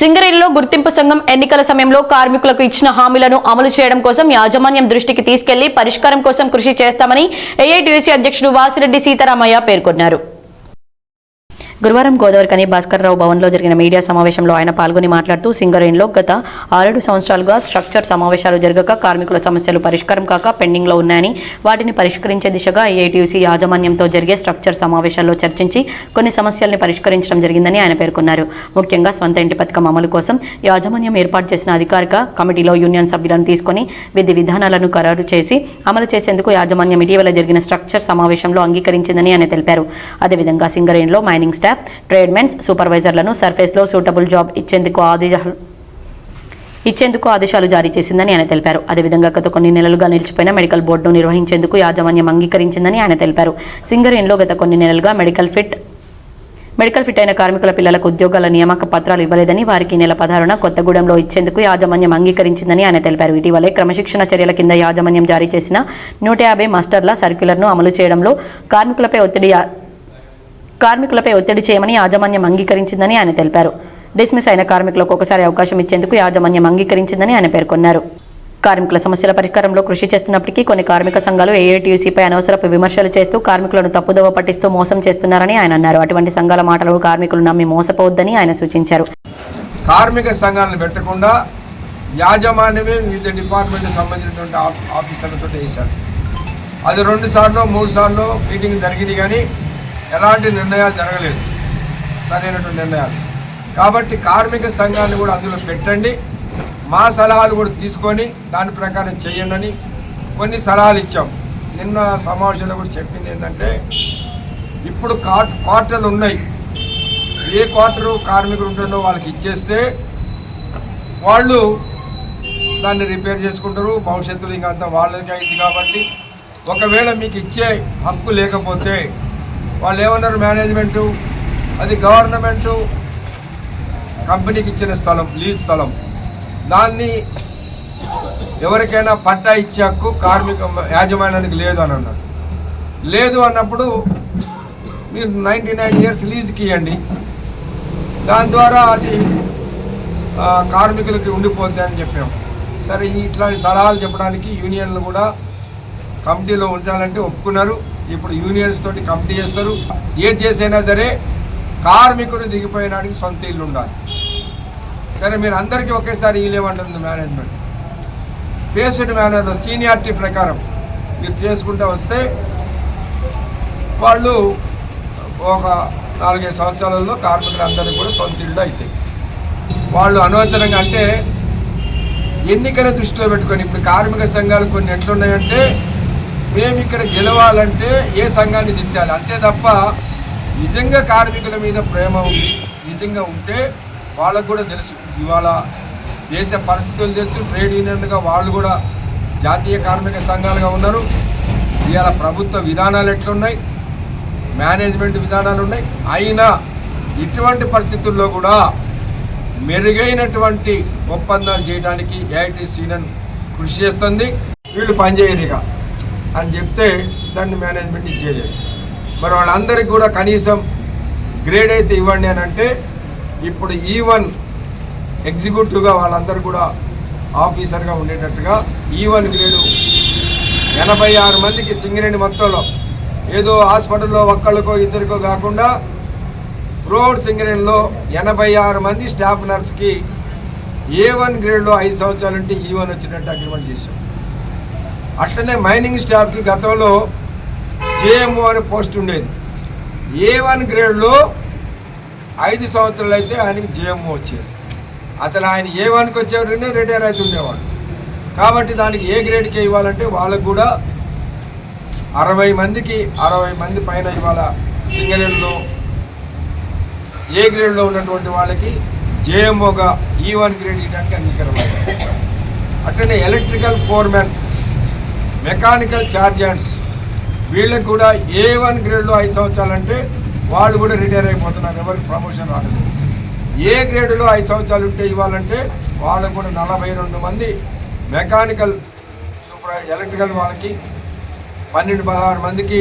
సింగరేణిలో గుర్తింపు సంఘం ఎన్నికల సమయంలో కార్మికులకు ఇచ్చిన హామీలను అమలు చేయడం కోసం యాజమాన్యం దృష్టికి తీసుకెళ్ళి పరిష్కారం కోసం కృషి చేస్తామని ఏఐటీయూసీ అధ్యక్షుడు వాసిరెడ్డి సీతారామయ్య పేర్కొన్నారు. గురువారం గోదావరి కని భాస్కర్రావు భవన్లో జరిగిన మీడియా సమావేశంలో ఆయన పాల్గొని మాట్లాడుతూ సింగరేణిలో గత ఆరేడు సంవత్సరాలుగా స్ట్రక్చర్ సమావేశాలు జరగక కార్మికుల సమస్యలు పరిష్కారం కాక పెండింగ్లో ఉన్నాయని వాటిని పరిష్కరించే దిశగా ఏఐటీయూసీ యాజమాన్యంతో జరిగే స్ట్రక్చర్ సమావేశాల్లో చర్చించి కొన్ని సమస్యల్ని పరిష్కరించడం జరిగిందని ఆయన పేర్కొన్నారు. ముఖ్యంగా స్వంత ఇంటి పథకం అమలు కోసం యాజమాన్యం ఏర్పాటు చేసిన అధికారిక కమిటీలో యూనియన్ సభ్యులను తీసుకొని విధి విధానాలను ఖరారు చేసి అమలు చేసేందుకు యాజమాన్యం ఇటీవల జరిగిన స్ట్రక్చర్ సమావేశంలో అంగీకరించిందని ఆయన తెలిపారు. అదేవిధంగా సింగరేణిలో మైనింగ్ స్టాఫ్ ట్రేడ్మెన్స్ సూపర్వైజర్లను సర్ఫేస్లో సూటబుల్ జాబ్ ఇచ్చేందుకు ఆదేశాలు ఇచ్చేందుకు ఆదేశాలు జారీ చేసిందని ఆయన తెలిపారు. అదేవిధంగా గత కొన్ని నెలలుగా నిలిచిపోయిన మెడికల్ బోర్డును నిర్వహించేందుకు యాజమాన్యం అంగీకరించిందని ఆయన తెలిపారు. సింగరేణిలో గత కొన్ని నెలలుగా మెడికల్ ఫిట్ మెడికల్ ఫిట్ అయిన కార్మికుల పిల్లలకు ఉద్యోగాల నియామక పత్రాలు ఇవ్వలేదని వారికి నెల పదహారున కొత్తగూడెంలో ఇచ్చేందుకు యాజమాన్యం అంగీకరించిందని ఆయన తెలిపారు. ఇటీవలే క్రమశిక్షణ చర్యల కింద యాజమాన్యం జారీ చేసిన నూట యాభై మాస్టర్ల సర్క్యులర్ను అమలు చేయడంలో కార్మికులపై ఒత్తిడి కార్మికులపై ఒత్తిడి చేయమని యాజమాన్యం అంగీకరించిందని ఆయన తెలిపారు. డిస్మిస్ అయిన కార్మికులకు ఒకసారి అవకాశం ఇచ్చేందుకు యాజమాన్యం అంగీకరించిందని ఆయన పేర్కొన్నారు. కార్మికుల సమస్యల పరిష్కారంలో కృషి చేస్తున్నప్పటికీ కొన్ని కార్మిక సంఘాలు ఏఐటీయూసీపై అనవసరపు విమర్శలు చేస్తూ కార్మికులను తప్పుదోవ పట్టిస్తూ మోసం చేస్తున్నారని ఆయన అన్నారు. అటువంటి సంఘాల మాటలు కార్మికులు నమ్మి మోసపోవద్దని ఆయన సూచించారు. కార్మిక సంఘాలను పెట్టకుండా యాజమాన్యమే వివిధ డిపార్ట్మెంట్కి సంబంధించినటువంటి ఆఫీసర్లతో వేశారు అది రెండు సార్లు మూడు సార్లు మీటింగ్ జరిగింది కానీ ఎలాంటి నిర్ణయాలు జరగలేదు. సరైనటువంటి నిర్ణయాలు. కాబట్టి కార్మిక సంఘాన్ని కూడా అందులో పెట్టండి. మా సలహాలు కూడా తీసుకొని దాని ప్రకారం చేయండి అని కొన్ని సలహాలు ఇచ్చాం. నిన్న సమావేశంలో కూడా చెప్పింది ఏంటంటే ఇప్పుడు క్వార్టర్లు ఉన్నాయి. ఏ క్వార్టరు కార్మికులు ఉంటుందో వాళ్ళకి ఇచ్చేస్తే వాళ్ళు దాన్ని రిపేర్ చేసుకుంటారు. భవిష్యత్తులో ఇంకా అంతా వాళ్ళకి అయింది కాబట్టి ఒకవేళ మీకు ఇచ్చే హక్కు లేకపోతే వాళ్ళు ఏమన్నారు? మేనేజ్మెంటు అది గవర్నమెంటు కంపెనీకి ఇచ్చిన స్థలం లీజ్ స్థలం. దాన్ని ఎవరికైనా పట్టా ఇచ్చే హక్కు కార్మిక యాజమాన్యానికి లేదు అని అన్నారు. లేదు అన్నప్పుడు మీరు నైంటీ నైన్ ఇయర్స్ లీజ్కి ఇవ్వండి. దాని ద్వారా అది కార్మికులకి ఉండిపోద్ది అని చెప్పాం సరే ఇట్లాంటి సలహాలు చెప్పడానికి యూనియన్లు కూడా కమిటీలో ఉంచాలంటే ఒప్పుకున్నారు. ఇప్పుడు యూనియన్స్ తోటి కమిటీ చేస్తారు. ఏది చేసైనా సరే కార్మికులు దిగిపోయినాడికి సొంత ఇల్లు ఉండాలి. సరే మీరు అందరికీ ఒకేసారి ఇల్లేమంటుంది మేనేజ్మెంట్ ఫేస్డ్ మేనేజర్ సీనియారిటీ ప్రకారం. మీరు చేసుకుంటూ వస్తే వాళ్ళు ఒక నాలుగైదు సంవత్సరాలలో కార్మికులందరికీ కూడా సొంత ఇళ్ళు అవుతాయి వాళ్ళు అనవసరంగా అంటే ఎన్నికల దృష్టిలో పెట్టుకొని ఇప్పుడు కార్మిక సంఘాలు కొన్ని ఎట్లున్నాయంటే మేము ఇక్కడ గెలవాలంటే ఏ సంఘాన్ని తిట్టాలి అంతే తప్ప నిజంగా కార్మికుల మీద ప్రేమ ఉంది నిజంగా ఉంటే వాళ్ళకు కూడా తెలుసు. ఇవాళ దేశ పరిస్థితులు తెలుసు ట్రేడ్ యూనియన్గా వాళ్ళు కూడా జాతీయ కార్మిక సంఘాలుగా ఉన్నారు. ఇవాళ ప్రభుత్వ విధానాలు ఎట్లున్నాయి? మేనేజ్మెంట్ విధానాలు ఉన్నాయి. అయినా ఇటువంటి పరిస్థితుల్లో కూడా మెరుగైనటువంటి ఒప్పందాలు చేయడానికి ఏఐటీసీ యూనియన్ కృషి చేస్తుంది. వీళ్ళు పనిచేయరుగా అని చెప్తే దాన్ని మేనేజ్మెంట్ ఇచ్చేయలేదు మరి వాళ్ళందరికీ కూడా కనీసం గ్రేడ్ అయితే ఇవ్వండి అని అంటే ఇప్పుడు e ఈవన్ ఎగ్జిక్యూటివ్గా వాళ్ళందరూ కూడా ఆఫీసర్గా ఉండేటట్టుగా e ఈవన్ గ్రేడు ఎనభై ఆరు మందికి సింగరేణి మొత్తంలో ఏదో హాస్పిటల్లో ఒక్కళ్ళకో ఇద్దరికో కాకుండా ప్రోడ్ సింగరేణిలో ఎనభై ఆరు మంది స్టాఫ్ నర్స్కి ఏ వన్ గ్రేడ్లో ఐదు సంవత్సరాలు ఉంటే e ఈ వన్ వచ్చినట్టు అగ్రిమెంట్ చేశాం. అట్లనే మైనింగ్ స్టాఫ్కి గతంలో జేఎంఓ అనే పోస్ట్ ఉండేది. ఏ వన్ గ్రేడ్లో ఐదు సంవత్సరాలు అయితే ఆయనకి జేఎంఓ వచ్చేది. అసలు ఆయన ఏ వన్కి వచ్చేవారు రిటైర్ అయితే ఉండేవాడు. కాబట్టి దానికి ఏ గ్రేడ్కి ఇవ్వాలంటే వాళ్ళకు కూడా అరవై మందికి అరవై మంది పైన ఇవాళ సింగరేణిలో ఏ గ్రేడ్లో ఉన్నటువంటి వాళ్ళకి జేఎంఓగా ఈ వన్ గ్రేడ్ ఇవ్వడానికి అంగీకారం అట్లనే ఎలక్ట్రికల్ ఫోర్మెన్ మెకానికల్ ఛార్జర్స్ వీళ్ళకి కూడా ఏ వన్ గ్రేడ్లో ఐదు సంవత్సరాలు అంటే వాళ్ళు కూడా రిటైర్ అయిపోతున్నారు. ఎవరికి ప్రమోషన్ రాలేదు. ఏ గ్రేడ్లో ఐదు సంవత్సరాలు ఉంటే ఇవ్వాలంటే వాళ్ళకు కూడా నలభై రెండు మంది మెకానికల్ సూపర్ ఎలక్ట్రికల్ వాళ్ళకి పన్నెండు పదహారు మందికి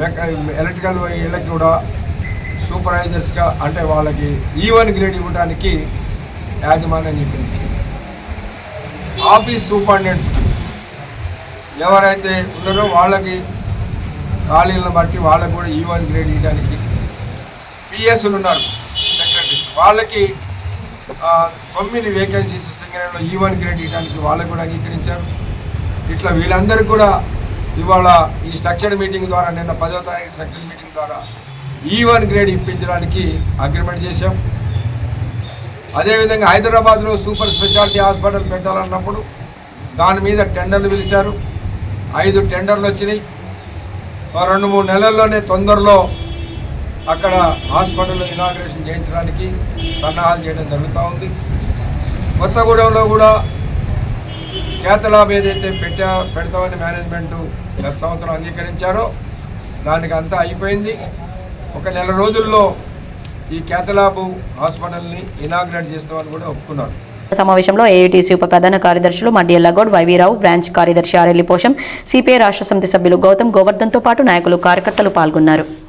మెకా ఎలక్ట్రికల్ వీళ్ళకి కూడా సూపర్వైజర్స్గా అంటే వాళ్ళకి ఈవెన్ గ్రేడ్ ఇవ్వడానికి యాజమాన్యం చెప్పింది. ఆఫీస్ సూపరింటెండెంట్స్కి ఎవరైతే ఉన్నారో వాళ్ళకి ఖాళీలను బట్టి వాళ్ళకు కూడా ఈ వన్ గ్రేడ్ ఇవ్వడానికి పిఎస్లు ఉన్నారు. సెక్రటరీస్ వాళ్ళకి తొమ్మిది వేకెన్సీస్ సింగరేణిలో ఈ వన్ గ్రేడ్ ఇవ్వడానికి వాళ్ళకు కూడా అంగీకరించారు. ఇట్లా వీళ్ళందరికీ కూడా ఇవాళ ఈ స్ట్రక్చర్డ్ మీటింగ్ ద్వారా నిన్న పదో తారీఖు స్ట్రక్చర్డ్ మీటింగ్ ద్వారా ఈ వన్ గ్రేడ్ ఇప్పించడానికి అగ్రిమెంట్ చేశాం. అదేవిధంగా హైదరాబాద్లో సూపర్ స్పెషాలిటీ హాస్పిటల్ పెట్టాలన్నప్పుడు దాని మీద టెండర్లు పిలిచారు. ఐదు టెండర్లు వచ్చినాయి. ఓ రెండు మూడు నెలల్లోనే తొందరలో అక్కడ హాస్పిటల్ ఇనాగ్రేషన్ చేయించడానికి సన్నాహాలు చేయడం జరుగుతూ ఉంది. కొత్తగూడెంలో కూడా కేతలాబ్ ఏదైతే పెట్టా పెడతామని మేనేజ్మెంట్ గత సంవత్సరం అంగీకరించారో దానికి అంతా అయిపోయింది. ఒక నెల రోజుల్లో ఈ కేతలాబు హాస్పిటల్ని ఇనాగ్రేట్ చేస్తామని కూడా ఒప్పుకున్నారు. సమావేశంలో ఏఐటీసీ ఉప ప్రధాన కార్యదర్శులు మడ్డియల్ల ఎల్లగౌడ్ వైవీరావు బ్రాంచ్ కార్యదర్శి ఆర్ఎల్లి పోషం సిపిఐ రాష్ట్ర సమితి సభ్యులు గౌతమ్ గోవర్ధన్తో పాటు నాయకులు కార్యకర్తలు పాల్గొన్నారు.